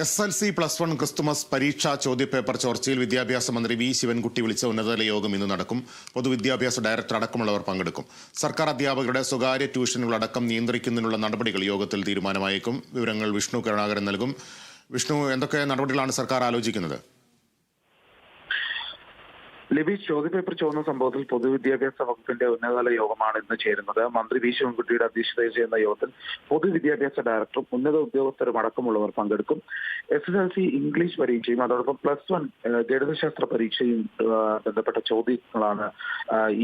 S L C plus one Christmas പരീക്ഷാ ചോദ്യപേപ്പർ ചോർച്ചയിൽ വിദ്യാഭ്യാസ മന്ത്രി വി ശിവൻകുട്ടി വിളിച്ച ഉന്നതതല യോഗം ഇന്ന് നടക്കും. പൊതുവിദ്യാഭ്യാസ ഡയറക്ടർ അടക്കമുള്ളവർ പങ്കെടുക്കും. സർക്കാർ അധ്യാപകരുടെ സ്വകാര്യ ട്യൂഷനുകളടക്കം നിയന്ത്രിക്കുന്നതിനുള്ള നടപടികൾ യോഗത്തിൽ തീരുമാനമായേക്കും. വിവരങ്ങൾ വിഷ്ണു കരുണാകരൻ നൽകും. വിഷ്ണു എന്തൊക്കെ നടപടികളാണ് സർക്കാർ ആലോചിക്കുന്നത്? ലിബി ചോദ്യപേപ്പർ ചോർന്ന സംഭവത്തിൽ പൊതുവിദ്യാഭ്യാസ വകുപ്പിന്റെ ഉന്നതതല യോഗമാണ് ഇന്ന് ചേരുന്നത്. മന്ത്രി വി. ശിവൻകുട്ടിയുടെ അധ്യക്ഷതയിൽ ചെയ്യുന്ന യോഗത്തിൽ പൊതുവിദ്യാഭ്യാസ ഡയറക്ടറും ഉന്നത ഉദ്യോഗസ്ഥരും അടക്കമുള്ളവർ പങ്കെടുക്കും. S S L C English പരീക്ഷയും അതോടൊപ്പം പ്ലസ് വൺ ഗണിതശാസ്ത്ര പരീക്ഷയും ബന്ധപ്പെട്ട ചോദ്യങ്ങളാണ്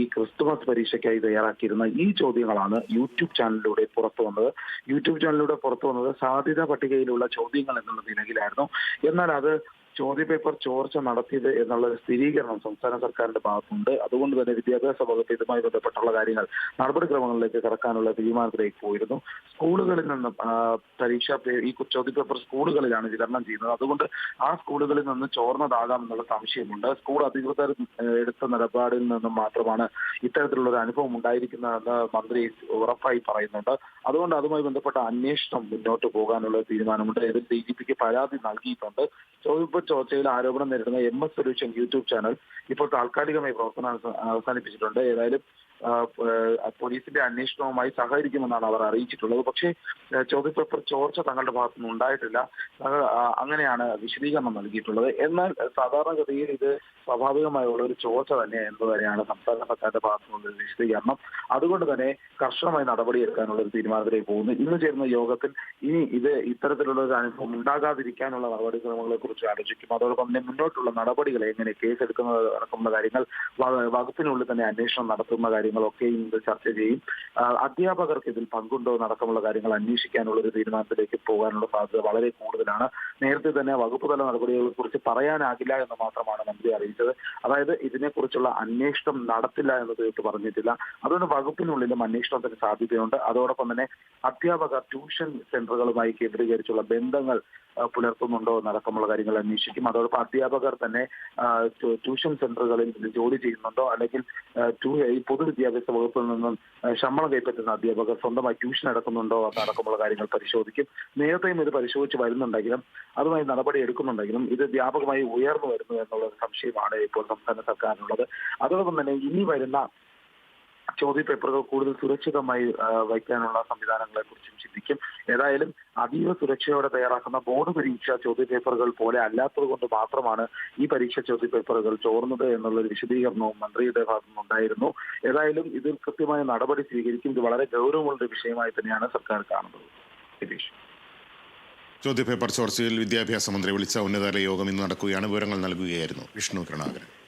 ഈ ക്രിസ്തുമസ് പരീക്ഷയ്ക്കായി തയ്യാറാക്കിയിരുന്ന ഈ ചോദ്യങ്ങളാണ് യൂട്യൂബ് ചാനലിലൂടെ പുറത്തു വന്നത്. യൂട്യൂബ് ചാനലിലൂടെ പുറത്തു വന്നത് സാധ്യതാ പട്ടികയിലുള്ള ചോദ്യങ്ങൾ എന്നുള്ള നിലയിലായിരുന്നു. എന്നാൽ അത് ചോദ്യപേപ്പർ ചോർച്ച നടത്തിയത് എന്നുള്ള ഒരു സ്ഥിരീകരണം സംസ്ഥാന സർക്കാരിന്റെ ഭാഗത്തുണ്ട്. അതുകൊണ്ട് തന്നെ വിദ്യാഭ്യാസ വകുപ്പ് ഇതുമായി ബന്ധപ്പെട്ടുള്ള കാര്യങ്ങൾ നടപടിക്രമങ്ങളിലേക്ക് കടക്കാനുള്ള തീരുമാനത്തിലേക്ക് പോയിരുന്നു. സ്കൂളുകളിൽ നിന്നും പരീക്ഷ ഈ ചോദ്യപേപ്പർ സ്കൂളുകളിലാണ് വിതരണം ചെയ്യുന്നത്. അതുകൊണ്ട് ആ സ്കൂളുകളിൽ നിന്ന് ചോർന്നതാകാം എന്നുള്ള സംശയമുണ്ട്. സ്കൂൾ അധികൃതർ എടുത്ത നിലപാടിൽ നിന്നും മാത്രമാണ് ഇത്തരത്തിലുള്ള ഒരു അനുഭവം ഉണ്ടായിരിക്കുന്നതെന്ന് മന്ത്രി ഉറപ്പായി പറയുന്നുണ്ട്. അതുകൊണ്ട് അതുമായി ബന്ധപ്പെട്ട അന്വേഷണം മുന്നോട്ട് പോകാനുള്ള തീരുമാനമുണ്ട്. ഇതിൽ ഡി ജി പിക്ക് പരാതി നൽകിയിട്ടുണ്ട്. ചോദ്യപേപ്പർ ചോർച്ചയിൽ ആരോപണം നേരിടുന്ന M S solution YouTube channel ഇപ്പോൾ താൽക്കാലികമായി പ്രവർത്തനം അവസ- അവസാനിപ്പിച്ചിട്ടുണ്ട്. ഏതായാലും പോലീസിന്റെ അന്വേഷണവുമായി സഹകരിക്കുമെന്നാണ് അവർ അറിയിച്ചിട്ടുള്ളത്. പക്ഷേ ചോദ്യപേപ്പർ ചോർച്ച തങ്ങളുടെ ഭാഗത്തുനിന്ന് ഉണ്ടായിട്ടില്ല. അങ്ങനെയാണ് വിശദീകരണം നൽകിയിട്ടുള്ളത്. എന്നാൽ സാധാരണഗതിയിൽ ഇത് സ്വാഭാവികമായുള്ള ഒരു ചോർച്ച തന്നെ എന്ന് തന്നെയാണ് സംസ്ഥാന സർക്കാരിന്റെ ഭാഗത്തുനിന്നുള്ള വിശദീകരണം. അതുകൊണ്ട് തന്നെ കർശനമായി നടപടിയെടുക്കാനുള്ള ഒരു തീരുമാനത്തിലേക്ക് പോകുന്നു. ഇന്ന് ചേരുന്ന യോഗത്തിൽ ഇനി ഇത് ഇത്തരത്തിലുള്ള ഒരു അനുഭവം ഉണ്ടാകാതിരിക്കാനുള്ള നടപടിക്രമങ്ങളെ കുറിച്ച് ആലോചിക്കും അതോടൊപ്പം തന്നെ മുന്നോട്ടുള്ള നടപടികൾ എങ്ങനെ കേസെടുക്കുന്നത് അടക്കമുള്ള കാര്യങ്ങൾ വകുപ്പിനുള്ളിൽ തന്നെ അന്വേഷണം നടത്തുന്ന കാര്യങ്ങളൊക്കെ ഇത് ചർച്ച ചെയ്യും. അധ്യാപകർക്ക് ഇതിൽ പങ്കുണ്ടോ എന്നടക്കമുള്ള കാര്യങ്ങൾ അന്വേഷിക്കാനുള്ള ഒരു തീരുമാനത്തിലേക്ക് പോകാനുള്ള സാധ്യത വളരെ കൂടുതലാണ്. നേരത്തെ തന്നെ വകുപ്പ് തല നടപടികളെ കുറിച്ച് പറയാനാകില്ല എന്ന് മാത്രമാണ് മന്ത്രി അറിയിച്ചത്. അതായത് ഇതിനെക്കുറിച്ചുള്ള അന്വേഷണം നടത്തില്ല എന്ന് തീർത്ത് പറഞ്ഞിട്ടില്ല. അതുകൊണ്ട് വകുപ്പിനുള്ളിലും അന്വേഷണത്തിന് സാധ്യതയുണ്ട്. അതോടൊപ്പം തന്നെ അധ്യാപക ട്യൂഷൻ സെന്ററുകളുമായി കേന്ദ്രീകരിച്ചുള്ള ബന്ധങ്ങൾ പുലർത്തുന്നുണ്ടോ എന്നടക്കമുള്ള കാര്യങ്ങൾ അന്വേഷിക്കും അതോടൊപ്പം അധ്യാപകർ തന്നെ ട്യൂഷൻ സെന്ററുകളിൽ ജോലി ചെയ്യുന്നുണ്ടോ? അല്ലെങ്കിൽ ഈ പൊതുവിദ്യാഭ്യാസ വകുപ്പിൽ നിന്നും ശമ്പളം കൈപ്പറ്റുന്ന അധ്യാപകർ സ്വന്തമായി ട്യൂഷൻ എടുക്കുന്നുണ്ടോ അതടക്കമുള്ള കാര്യങ്ങൾ പരിശോധിക്കും. നേരത്തെയും ഇത് പരിശോധിച്ച് വരുന്നുണ്ടെങ്കിലും അതുമായി നടപടി എടുക്കുന്നുണ്ടെങ്കിലും ഇത് വ്യാപകമായി ഉയർന്നു വരുന്നു എന്നുള്ള സംശയമാണ് ഇപ്പോൾ സംസ്ഥാന സർക്കാരിനുള്ളത്. അതോടൊപ്പം തന്നെ ഇനി വരുന്ന ചോദ്യപേപ്പറുകൾ കൂടുതൽ സുരക്ഷിതമായി വയ്ക്കാനുള്ള സംവിധാനങ്ങളെ കുറിച്ചും ചിന്തിക്കും. ഏതായാലും അതീവ സുരക്ഷയോടെ തയ്യാറാക്കുന്ന ബോർഡ് പരീക്ഷ ചോദ്യപേപ്പറുകൾ പോലെ അല്ലാത്തത് കൊണ്ട് മാത്രമാണ് ഈ പരീക്ഷ ചോദ്യപേപ്പറുകൾ ചോർന്നത് എന്നുള്ള ഒരു വിശദീകരണവും മന്ത്രിയുടെ ഭാഗത്തുനിന്നുണ്ടായിരുന്നു. ഏതായാലും ഇത് കൃത്യമായ നടപടി സ്വീകരിക്കും. ഇത് വളരെ ഗൗരവമുള്ള വിഷയമായി തന്നെയാണ് സർക്കാർ കാണുന്നത്. രതീഷ്. ചോദ്യപേപ്പർ ചോർച്ചയിൽ വിദ്യാഭ്യാസ മന്ത്രി വിളിച്ച ഉന്നതതല യോഗം ഇന്ന് നടക്കുകയാണ്. വിവരങ്ങൾ നൽകുകയായിരുന്നു വിഷ്ണു കരുണാകരൻ.